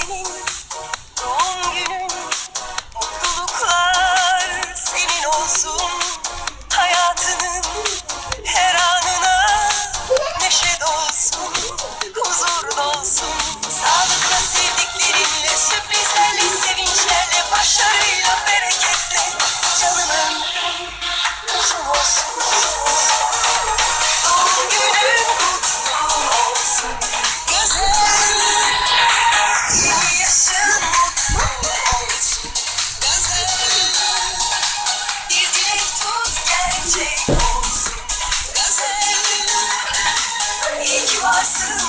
senin Doğum günün Mutluluklar senin olsun Hayatının her anına Neşe dolsun Huzur dolsun Sağlıkla sevdiklerinle Sürprizlerle sevinçlerle Başarıyla bereketle Canımın uzun olsun gerçek olsun. Gazeteler, iyi ki varsın.